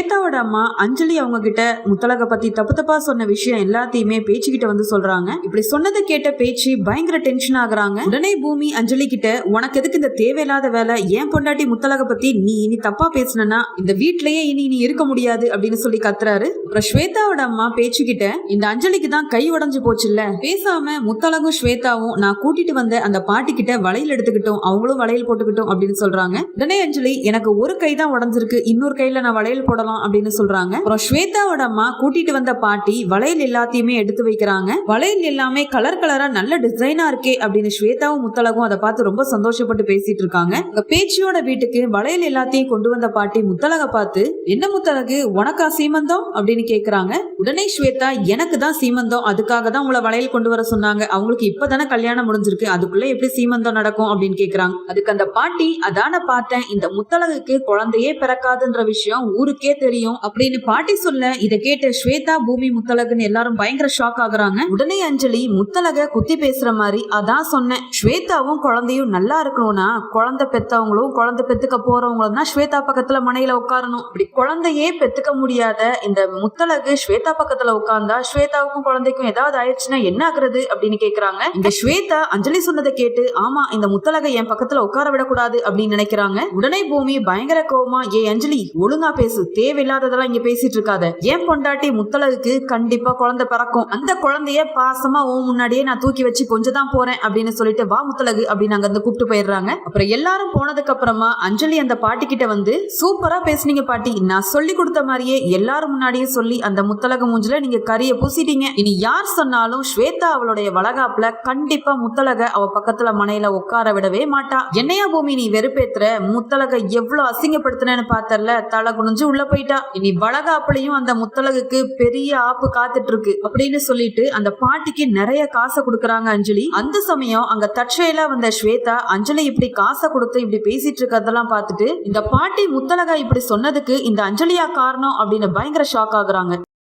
ஸ்வேதாவோட அம்மா அஞ்சலி அவங்க கிட்ட முத்தலக பத்தி தப்பு தப்பா சொன்ன விஷயம் எல்லாத்தையுமே பேச்சுக்கிட்ட வந்து சொல்றாங்க. இப்படி சொன்னதை கேட்ட பேச்சு பயங்கர டென்ஷன் ஆகுறாங்க. உடனே பூமி அஞ்சலி கிட்ட உனக்கு எதுக்கு இந்த தேவையில்லாத வேலை? ஏன் பொண்டாட்டி முத்தலக பத்தி நீ இனி தப்பா பேசினா இந்த வீட்லயே இனி நீ இருக்க முடியாது அப்படின்னு சொல்லி கத்துறாரு. அப்புறம் ஸ்வேதாவோட அம்மா பேச்சுக்கிட்ட இந்த அஞ்சலிக்கு தான் கை உடைஞ்சு போச்சுல்ல? பேசாம முத்தலகும் ஸ்வேதாவும் நான் கூட்டிட்டு வந்த அந்த பாட்டி கிட்ட வளையல் எடுத்துக்கிட்டோம். அவங்களும் வளையல் போட்டுக்கிட்டோம் அப்படின்னு சொல்றாங்க. உடனே அஞ்சலி எனக்கு ஒரு கை தான் உடஞ்சிருக்கு. இன்னொரு கையில நான் வளையல் போடலாம். அப்படின்னு சொல்றாங்க. அப்புறம் ஸ்வேதாவோட அம்மா கூட்டிட்டு வந்த பாட்டி வளையல் எல்லாத்தையுமே எடுத்து வைக்கிறாங்க. வளையல் எல்லாமே கலர் கலரா நல்ல டிசைனா இருக்கே அப்படின்னு ஸ்வேதாவும் முத்தலகும் அதை பார்த்து ரொம்ப சந்தோஷப்பட்டு பேசிட்டு இருக்காங்க. பேச்சியோட வீட்டுக்கு வளையல் எல்லாத்தையும் கொண்டு வந்த பாட்டி முத்தலக பார்த்து என்ன முத்தலகு உனக்கா சீமந்தம்? அப்படின்னு கேக்குறாங்க. உடனே ஸ்வேதா எனக்கு தான் சீமந்தம். அதுக்காக தான் உங்களை வளையல் கொண்டு வர சொன்னாங்க. அவங்களுக்கு இப்பதானே கல்யாணம் முடிஞ்சிருக்கு. அதுக்குள்ள எப்படி சீமந்தம் நடக்கும்? அப்படின்னு கேக்குறாங்க. அதுக்கு அந்த பாட்டி அதான பார்த்தேன். இந்த முத்தலகுக்கு குழந்தையே பிறக்காதுன்ற விஷயம் ஊருக்கே தெரியும். அப்படின்னு பாட்டி சொல்ல இதை கேட்ட ஸ்வேதா பூமி முத்தலகுன்னு எல்லாரும் பயங்கர ஷாக் ஆகுறாங்க. உடனே அஞ்சலி முத்தலக குத்தி பேசுற மாதிரி அதான் சொன்னேன். ஸ்வேதாவும் குழந்தையும் நல்லா இருக்கணும்னா குழந்தை பெத்தவங்களும் குழந்தை பெத்துக்க போறவங்களும் தான் ஸ்வேதா பக்கத்துல மனையில உட்காரணும். இப்படி குழந்தையே பெத்துக்க முடியாத இந்த முத்தலகு ஸ்வேதா பக்கத்துல உட்கார்ந்தா ஸ்வேதாவுக்கும் குழந்தைக்கும் ஏதாவது ஆயிடுச்சுன்னா என்ன ஆகுறது அப்படின்னு கேக்குறாங்க. இந்த ஸ்வேதா அஞ்சலி சொன்னதை கேட்டு ஆமா இந்த முத்தலகை என் பக்கத்துல உட்கார விடக்கூடாது அப்படின்னு நினைக்கிறாங்க. உடனே பூமி பயங்கர கோவமா ஏ அஞ்சலி ஒழுங்கா பேசு தேவையில்லாததெல்லாம் இங்க பேசிட்டு இருக்காத. ஏன் பொண்டாட்டி முத்தலகுக்கு கண்டிப்பா குழந்தை பிறக்கும். அந்த குழந்தைய பாசமா ஓ முன்னாடியே நான் தூக்கி வச்சு கொஞ்சம் தான் போறேன் அப்படின்னு சொல்லிட்டு வா முத்தலகு அப்படின்னு அங்க இருந்து கூப்பிட்டு போயிடுறாங்க. அப்புறம் எல்லாரும் போனதுக்கு அப்புறமா அஞ்சலி அந்த பாட்டி கிட்ட வந்து சூப்பரா பேசுனீங்க பாட்டி. நான் சொல்லி கொடுத்த மாதிரியே எல்லாரும் முன்னாடியே சொல்லி அந்த முத்தலக மூஞ்சில நீங்க கரிய பூசிட்டீங்க. இனி யார் சொன்னாலும் ஸ்வேதா அவளுடைய வளகாப்புல கண்டிப்பா முத்தலக அவ பக்கத்துல மனையில உட்கார விடவே மாட்டா. என்னையா பூமி நீ வெறுப்பேத்துற? முத்தலக எவ்வளவு அசிங்கப்படுத்தினேன்னு பார்த்தல தலை குனிஞ்சு உள்ள போயிட்டா. இனி வளகாப்புலயும் அந்த முத்தலகுக்கு பெரிய ஆப்பு காத்துட்டு இருக்கு அப்படின்னு சொல்லிட்டு அந்த பாட்டிக்கு நிறைய காசை கொடுக்கறாங்க அஞ்சலி. அந்த சமயம் அங்க தற்செயலா வந்த ஸ்வேதா அஞ்சலி இப்படி காசை கொடுத்து இப்படி பேசிட்டு இருக்கிறதெல்லாம் பார்த்துட்டு இந்த பாட்டி முத்தலகா இப்படி சொன்னதுக்கு இந்த அஞ்சலியா காரணம் அப்படின்னு பயங்கர ஷாக் ஆகுறாங்க.